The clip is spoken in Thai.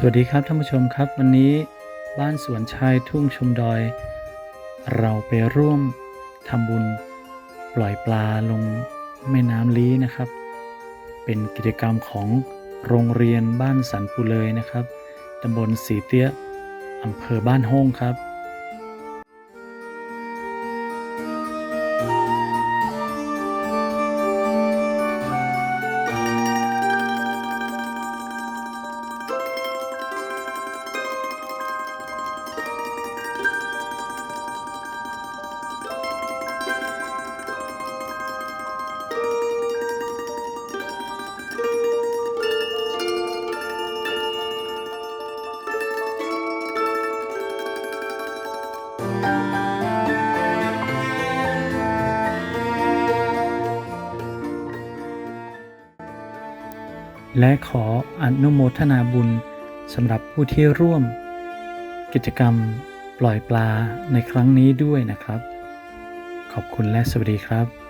สวัสดีครับท่านผู้ชมครับวันนี้บ้านสวนชายทุ่งชมดอย เราไปร่วมทำบุญปล่อยปลาลงแม่น้ำลี้นะครับ เป็นกิจกรรมของโรงเรียนบ้านสันปุเลยนะครับตำบลสีเตี้ยอำเภอบ้านโฮ่งครับ และขออนุโมทนาบุญสำหรับผู้ที่ร่วม กิจกรรมปล่อยปลาในครั้งนี้ด้วยนะครับ ขอบคุณและสวัสดีครับ